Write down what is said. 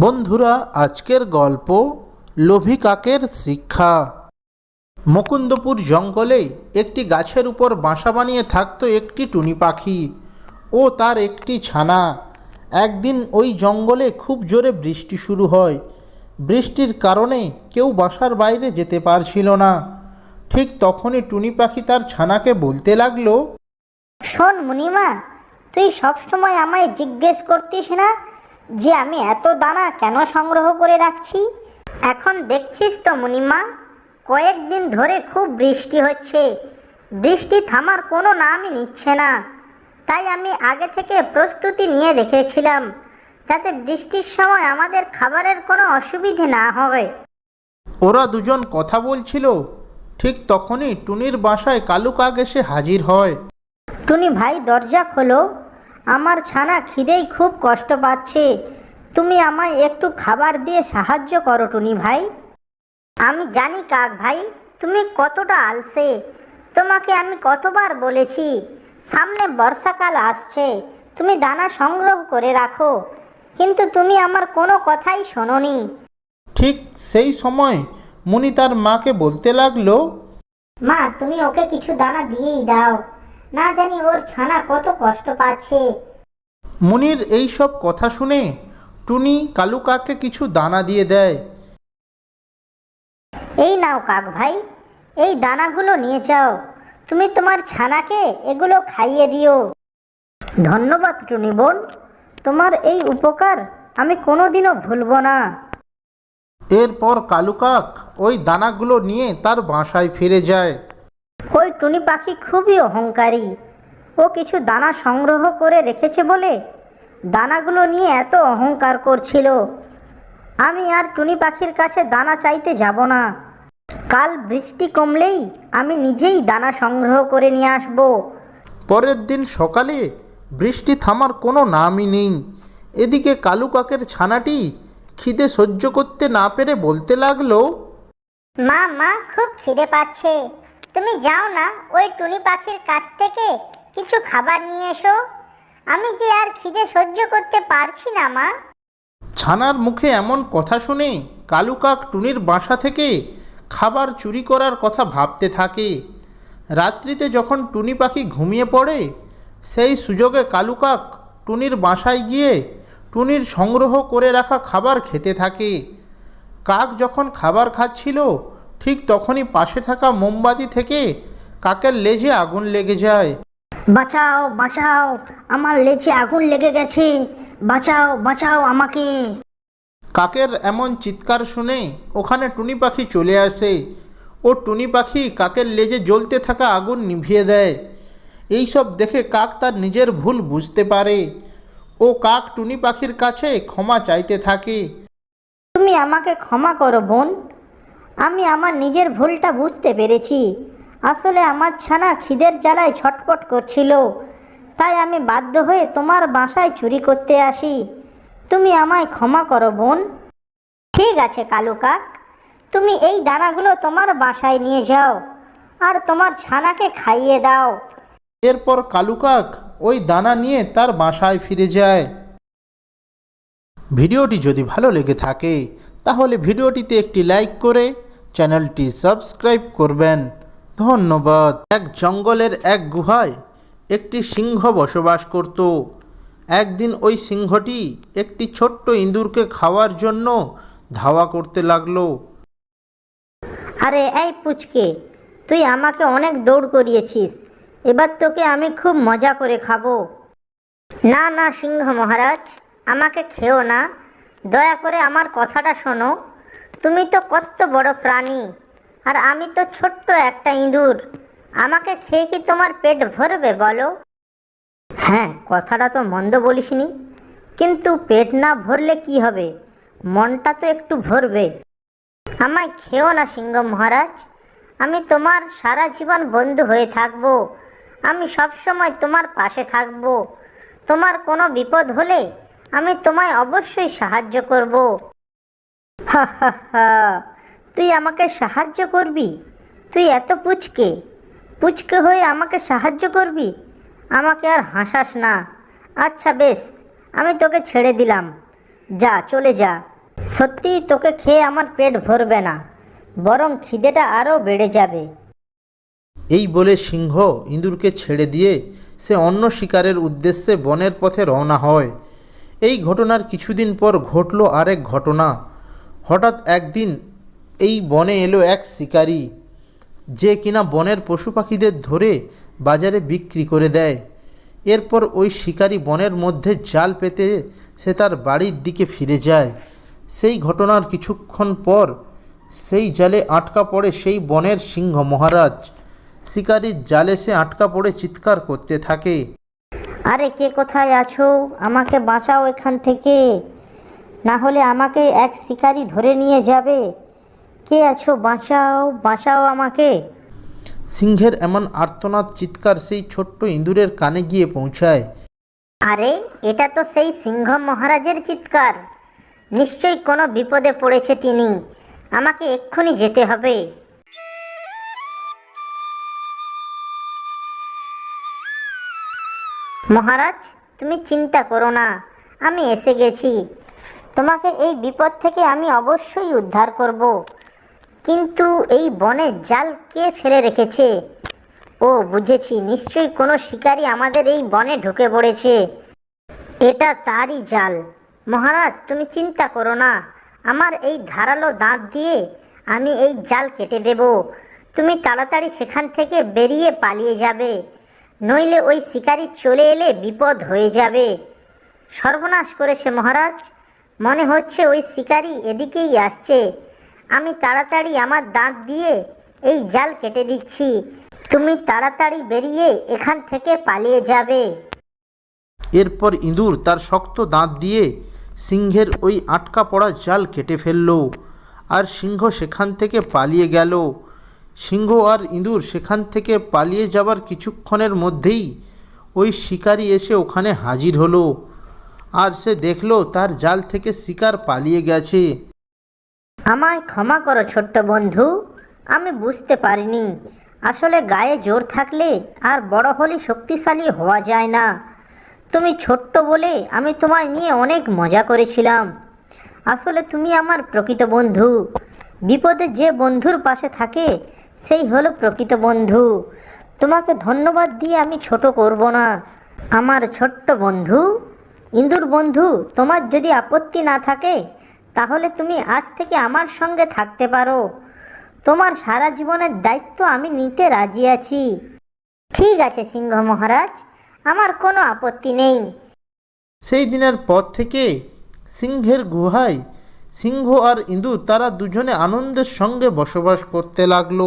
বন্ধুরা, আজকের গল্প লোভী কাকের শিক্ষা। মুকুন্দপুর জঙ্গলে একটি গাছের উপর বাসা বানিয়ে থাকতো একটি টুনি পাখি ও তার একটি ছানা। একদিন ওই জঙ্গলে খুব জোরে বৃষ্টি শুরু হয়। বৃষ্টির কারণে কেউ বাসার বাইরে যেতে পারছিল না। ঠিক তখনই টুনি পাখি তার ছানাকে বলতে লাগল, শোন মুনিমা, তুই সবসময় আমায় জিজ্ঞেস করতিস না যে আমি এত দানা কেন সংগ্রহ করে রাখছি? এখন দেখছিস তো মুনিমা কয়েকদিন ধরে খুব বৃষ্টি হচ্ছে। বৃষ্টি থামার কোনো নামই নিচ্ছে না। তাই আমি আগে থেকে প্রস্তুতি নিয়ে রেখেছিলাম যাতে বৃষ্টির সময় আমাদের খাবারের কোনো অসুবিধে না হয়। ওরা দুজন কথা বলছিল ঠিক তখনই টুনির বাসায় কালু কাক এসে হাজির হয়। টুনি ভাই দরজা খোলো আমার ছানা খিদেই খুব কষ্ট পাচ্ছে। তুমি আমায় একটু খাবার দিয়ে সাহায্য করো টুনি ভাই। আমি জানি কাক ভাই তুমি কতটা আলসে। তোমাকে আমি কতবার বলেছি সামনে বর্ষাকাল আসছে তুমি দানা সংগ্রহ করে রাখো। কিন্তু তুমি আমার কোনো কথাই শোনোনি। ঠিক সেই সময় মুনি তার মাকে বলতে লাগল মা তুমি ওকে কিছু দানা দিয়েই দাও। না জানি ওর ছানা কত কষ্ট পাচ্ছে। মুনির এই সব কথা শুনে টুনি কালু কাককে কিছু দানা দিয়ে দেয়। এই নাও কাক ভাই এই দানাগুলো নিয়ে যাও। তুমি তোমার ছানাকে এগুলো খাইয়ে দিও। ধন্যবাদ টুনি বোন তোমার এই উপকার আমি কোনোদিনও ভুলবো না। এরপর কালু কাক ওই দানাগুলো নিয়ে তার বাসায় ফিরে যায়। ওই টুনি পাখি খুবই অহংকারী। ও কিছু দানা সংগ্রহ করে রেখেছে বলে দানাগুলো নিয়ে এত অহংকার করছিল। আমি আর টুনি পাখির কাছে দানা চাইতে যাব না। কাল বৃষ্টি কমলেই আমি নিজেই দানা সংগ্রহ করে নিয়ে আসব। পরের দিন সকালে বৃষ্টি থামার কোনো নামই নেই। এদিকে কালু কাকের ছানাটি খিদে সহ্য করতে না পেরে বলতে লাগল মা মা খুব খিদে পাচ্ছে। তুমি যাও না, ওই টুনি পাখির কাছ থেকে কিছু খাবার নিয়ে এসো। আমি যে আর খিদে সহ্য করতে পারছি না, মা। ছানার মুখে এমন কথা শুনে কালু কাক টুনির বাসা থেকে খাবার চুরি করার কথা ভাবতে থাকে। রাত্রিতে যখন টুনি পাখি ঘুমিয়ে পড়ে, সেই সুযোগে কালু কাক টুনির বাসায় গিয়ে টুনির সংগ্রহ করে রাখা খাবার খেতে থাকে। কাক যখন খাবার খাচ্ছিল ঠিক তখনই পাশে থাকা মোমবাতি থেকে কাকের লেজে আগুন লেগে যায়। বাঁচাও বাঁচাও আমার লেজে আগুন লেগে গেছে। বাঁচাও বাঁচাও আমাকে। কাকের এমন চিৎকার শুনে ওখানে টুনি পাখি চলে আসে। ও টুনি পাখি কাকের লেজে জ্বলতে থাকা আগুন নিভিয়ে দেয়। এই সব দেখে কাক তার নিজের ভুল বুঝতে পারে। ও কাক টুনি পাখির কাছে ক্ষমা চাইতে থাকে। তুমি আমাকে ক্ষমা করো বোন। আমি আমার নিজের ভুলটা বুঝতে পেরেছি। আসলে আমার ছানা খিদের জ্বালায় ছটপট করছিল। তাই আমি বাধ্য হয়ে তোমার বাসায় চুরি করতে আসি। তুমি আমায় ক্ষমা করো, বোন। ঠিক আছে, কালু কাক। তুমি এই দানাগুলো তোমার বাসায় নিয়ে যাও আর তোমার ছানাকে খাইয়ে দাও। এরপর কালু কাক ওই দানা নিয়ে তার বাসায় ফিরে যায়। ভিডিওটি যদি ভালো লেগে থাকে তাহলে ভিডিওটিতে একটি লাইক করে চ্যানেলটি সাবস্ক্রাইব করবেন। ধন্যবাদ। এক জঙ্গলের এক গুহায় একটি সিংহ বসবাস করত। একদিন ওই সিংহটি একটি ছোট্ট ইঁদুরকে খাওয়ার জন্য ধাওয়া করতে লাগল। আরে, এই পুচকে, তুই আমাকে অনেক দৌড় করিয়েছিস। এবার তোকে আমি খুব মজা করে খাব। না না, সিংহ মহারাজ, আমাকে খেও না। দয়া করে আমার কথাটা শোনো। তুমি তো কত বড় প্রাণী, আর আমি তো ছোট্ট একটা ইঁদুর। আমাকে খেয়ে কি তোমার পেট ভরবে বলো? হ্যাঁ কথাটা তো মন্দ বলিসনি, কিন্তু পেট না ভরলে কি হবে? মনটা তো একটু ভরবে। আমায় খেও না সিংহ মহারাজ, আমি তোমার সারা জীবন বন্ধু হয়ে থাকব। আমি সবসময় তোমার পাশে থাকব। তোমার কোনো বিপদ হলে আমি তোমায় অবশ্যই সাহায্য করব। হা হা হা। তুই আমাকে সাহায্য করবি? তুই এত পুচকে। পুচকে হয়ে আমাকে সাহায্য করবি? আমাকে আর হাসাস না। আচ্ছা বেশ। আমি তোকে ছেড়ে দিলাম। যা, চলে যা। সত্যি তোকে খেয়ে আমার পেট ভরবে না। বরং খিদেটা আরও বেড়ে যাবে। এই বলে সিংহ ইঁদুরকে ছেড়ে দিয়ে সে অন্য শিকারের উদ্দেশ্যে বনের পথে রওনা হয়। এই ঘটনার কিছুদিন পর ঘটল আরেক ঘটনা। হঠাৎ একদিন এই বনে এলো এক শিকারী, যে কিনা বনের পশু পাখিদের ধরে বাজারে বিক্রি করে দেয়। এরপর ওই শিকারী বনের মধ্যে জাল পেতে সে তার বাড়ির দিকে ফিরে যায়। সেই ঘটনার কিছুক্ষণ পর সেই জালে আটকা পড়ে সেই বনের সিংহ মহারাজ। শিকারির জালে সে আটকা পড়ে চিৎকার করতে থাকে। আরে কে কোথায় আছো? আমাকে বাঁচাও এখান থেকে। না হলে আমাকে এক শিকারি ধরে নিয়ে যাবে। কে আছো? বাঁচাও বাঁচাও আমাকে। সিংহের এমন আর্তনাদ চিৎকার সেই ছোট্ট ইঁদুরের কানে গিয়ে পৌঁছায়। আরে এটা তো সেই সিংহ মহারাজের চিৎকার। নিশ্চয়ই কোনো বিপদে পড়েছে তিনি। আমাকে এক্ষুনি যেতে হবে। মহারাজ, তুমি চিন্তা করো না, আমি এসে গেছি। তোমাকে এই বিপদ থেকে আমি অবশ্যই উদ্ধার করব। কিন্তু এই বনে জাল কে ফেলে রেখেছে? ও, বুঝেছি, নিশ্চয়ই কোনো শিকারী আমাদের এই বনে ঢুকে পড়েছে। এটা তারই জাল। মহারাজ, তুমি চিন্তা করো না, আমার এই ধারালো দাঁত দিয়ে আমি এই জাল কেটে দেব। তুমি তাড়াতাড়ি সেখান থেকে বেরিয়ে পালিয়ে যাবে। নইলে ওই শিকারি চলে এলে বিপদ হয়ে যাবে। সর্বনাশ করেছে মহারাজ। মনে হচ্ছে ওই শিকারি এদিকেই আসছে। আমি তাড়াতাড়ি আমার দাঁত দিয়ে এই জাল কেটে দিচ্ছি। তুমি তাড়াতাড়ি বেরিয়ে এখান থেকে পালিয়ে যাবে। এরপর ইঁদুর তার শক্ত দাঁত দিয়ে সিংহের ওই আটকা পড়া জাল কেটে ফেলল। আর সিংহ সেখান থেকে পালিয়ে গেল। সিংহ আর ইঁদুর সেখান থেকে পালিয়ে যাবার কিছুক্ষণের মধ্যেই ওই শিকারি এসে ওখানে হাজির হলো। আর সে দেখল তার জাল থেকে শিকার পালিয়ে গেছে। আমায় ক্ষমা করো ছোট্ট বন্ধু, আমি বুঝতে পারিনি। আসলে গায়ে জোর থাকলে আর বড় হলে শক্তিশালী হওয়া যায় না। তুমি ছোট্ট বলে আমি তোমায় নিয়ে অনেক মজা করেছিলাম। আসলে তুমি আমার প্রকৃত বন্ধু। বিপদে যে বন্ধুর পাশে থাকে সেই হলো প্রকৃত বন্ধু। তোমাকে ধন্যবাদ দিয়ে আমি ছোট করব না। আমার ছোট্ট বন্ধু, ইন্দুর বন্ধু, তোমার যদি আপত্তি না থাকে, তাহলে তুমি আজ থেকে আমার সঙ্গে থাকতে পারো। তোমার সারা জীবনের দায়িত্ব আমি নিতে রাজি আছি। ঠিক আছে সিংহ মহারাজ, আমার কোনো আপত্তি নেই। সেই দিনের পর থেকে সিংহের গুহায় সিংহ আর ইঁদুর তারা দুজনে আনন্দের সঙ্গে বসবাস করতে লাগল।